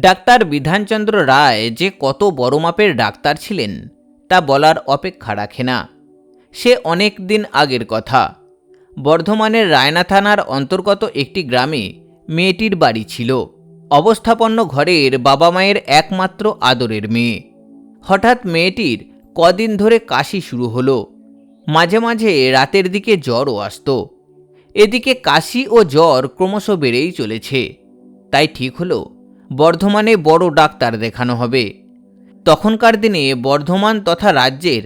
Doctor Bidhanchandra রায় যে কত বড় মাপের ডাক্তার ছিলেন, তা বলার অপেক্ষা রাখে না। সে অনেক দিন আগের কথা। বর্ধমানের রায়না থানার অন্তর্গত একটি গ্রামে মেয়েটির বাড়ি ছিল। অবস্থাপন্ন ঘরের বাবা মায়ের একমাত্র আদরের মেয়ে। হঠাৎ মেয়েটির কদিন ধরে কাশি শুরু হলো। মাঝে মাঝে রাতের দিকে জ্বরও আসতো। এদিকে কাশি ও জ্বর ক্রমশ বেড়েই চলেছে। তাই ঠিক হলো বর্ধমানে বড় ডাক্তার দেখানো হবে। তখনকার দিনে বর্ধমান তথা রাজ্যের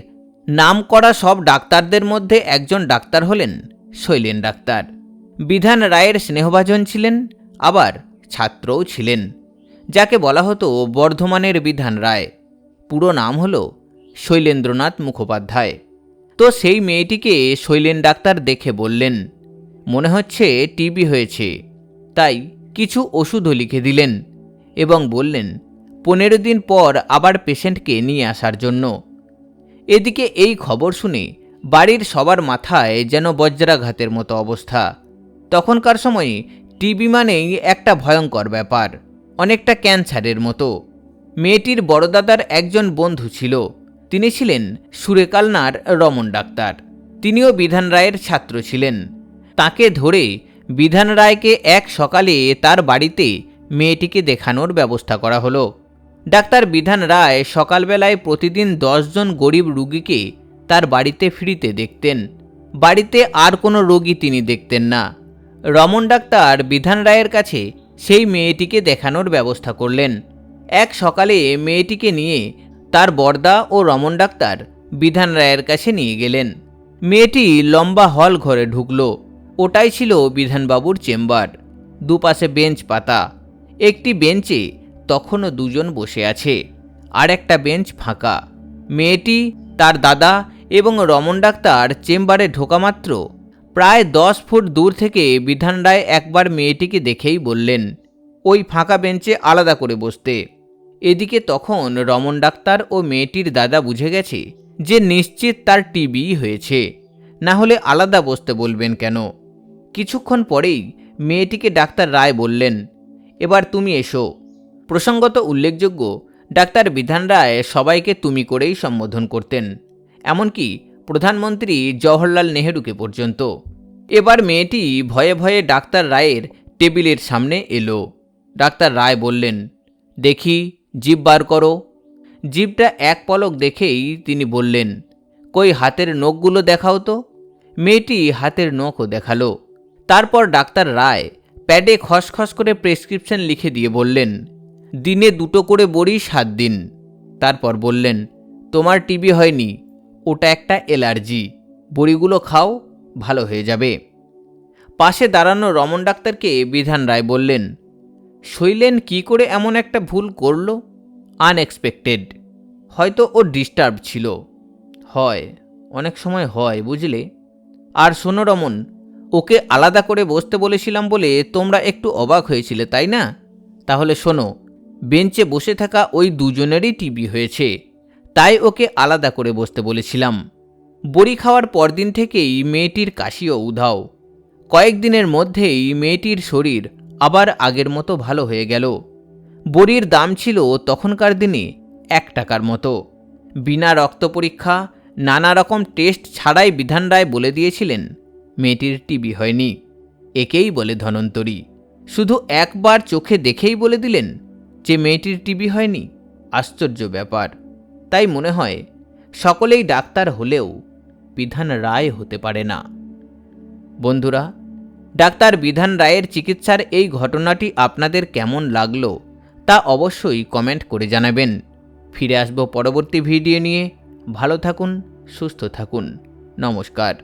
নাম করা সব ডাক্তারদের মধ্যে একজন ডাক্তার হলেন শৈলেন ডাক্তার। বিধান রায়ের স্নেহভাজন ছিলেন, আবার ছাত্রও ছিলেন, যাকে বলা হতো বর্ধমানের বিধান রায়। পুরো নাম হল শৈলেন্দ্রনাথ মুখোপাধ্যায়। তো সেই মেয়েটিকে শৈলেন ডাক্তার দেখে বললেন, মনে হচ্ছে টিবি হয়েছে। তাই কিছু ওষুধও লিখে দিলেন। এবং বললেন, পনেরো দিন পর আবার পেশেন্টকে নিয়ে আসার জন্য। এদিকে এই খবর শুনে বাড়ির সবার মাথায় যেন বজ্রাঘাতের মতো অবস্থা। তখনকার সময়ে টিবি মানেই একটা ভয়ঙ্কর ব্যাপার, অনেকটা ক্যান্সারের মতো। মেয়েটির বড়দাদার একজন বন্ধু ছিল, তিনি ছিলেন সুরেকালনার রমন ডাক্তার। তিনিও বিধান রায়ের ছাত্র ছিলেন। তাকে ধরে বিধান রায়কে এক সকালে তার বাড়িতে মেয়েটিকে দেখানোর ব্যবস্থা করা হলো। ডাক্তার বিধান রায় সকালবেলায় প্রতিদিন দশজন গরিব রুগীকে তার বাড়িতে ফিরিতে দেখতেন। বাড়িতে আর কোনো রোগী তিনি দেখতেন না। রমন ডাক্তার বিধান রায়ের কাছে সেই মেয়েটিকে দেখানোর ব্যবস্থা করলেন। এক সকালে মেয়েটিকে নিয়ে তার বর্দা ও রমন ডাক্তার বিধান রায়ের কাছে নিয়ে গেলেন। মেয়েটি লম্বা হল ঘরে ঢুকল। ওটাই ছিল বিধানবাবুর চেম্বার। দুপাশে বেঞ্চ পাতা। একটি বেঞ্চে তখনও দুজন বসে আছে, আর একটা বেঞ্চ ফাঁকা। মেয়েটি, তার দাদা এবং রমন ডাক্তার চেম্বারে ঢোকা মাত্র প্রায় দশ ফুট দূর থেকে বিধান রায় একবার মেয়েটিকে দেখেই বললেন, ওই ফাঁকা বেঞ্চে আলাদা করে বসতে। এদিকে তখন রমন ডাক্তার ও মেয়েটির দাদা বুঝে গেছে যে নিশ্চিত তার টিবি হয়েছে, না হলে আলাদা বসতে বলবেন কেন। কিছুক্ষণ পরেই মেয়েটিকে ডাক্তার রায় বললেন এবার তুমি এসো। প্রসঙ্গত উল্লেখযোগ্য, ডাক্তার বিধান রায় সবাইকে তুমি করেই সম্বোধন করতেন। এমনকি প্রধানমন্ত্রী জওহরলাল নেহেরুকে পর্যন্ত। এবার মেয়েটি ভয়ে ভয়ে ডাক্তার রায়ের টেবিলের সামনে এলো। ডাক্তার রায় বললেন, দেখি, জিভ বার করো। জিভটা এক পলক দেখেই তিনি বললেন, কই হাতের নখগুলো দেখাও তো। মেয়েটি হাতের নখও দেখাল। তারপর ডাক্তার রায় প্যাডে খসখস করে প্রেসক্রিপশন লিখে দিয়ে বললেন, দিনে দুটো করে বড়ি সাত দিন। তারপর বললেন, তোমার টিবি হয়নি, ওটা একটা অ্যালার্জি বড়িগুলো খাও, ভালো হয়ে যাবে। পাশে দাঁড়ানো রমন ডাক্তারকে বিধান রায় বললেন, শৈলেন কি করে এমন একটা ভুল করল? আনএক্সপেক্টেড। হয়তো ও ডিস্টার্ব ছিল। হয়, অনেক সময় হয়, বুঝলে? আর শোনো রমন ওকে আলাদা করে বসতে বলেছিলাম বলে তোমরা একটু অবাক হয়েছিলে, তাই না? তাহলে শোনো, বেঞ্চে বসে থাকা ওই দুজনেরই টিবি হয়েছে, তাই ওকে আলাদা করে বসতে বলেছিলাম। বড়ি খাওয়ার পরদিন থেকেই মেয়েটির কাশিও উধাও। কয়েকদিনের মধ্যেই মেয়েটির শরীর আবার আগের মতো ভালো হয়ে গেল। বড়ির দাম ছিল তখনকার দিনে এক টাকার মতো। বিনা রক্ত পরীক্ষা, নানা রকম টেস্ট ছাড়াই বিধান রায় বলে দিয়েছিলেন মেয়েটির টিবি হয়নি। একেই বলে ধনন্তরী। শুধু একবার চোখে দেখেই বলে দিলেন যে মেয়েটির টিবি হয়নি। আশ্চর্য ব্যাপার। তাই মনে হয় সকলেই ডাক্তার হলেও বিধান রায় হতে পারে না। বন্ধুরা, ডাক্তার বিধান রায়ের চিকিৎসার এই ঘটনাটি আপনাদের কেমন লাগল তা অবশ্যই কমেন্ট করে জানাবেন। ফিরে আসব পরবর্তী ভিডিও নিয়ে। ভালো থাকুন, সুস্থ থাকুন। নমস্কার।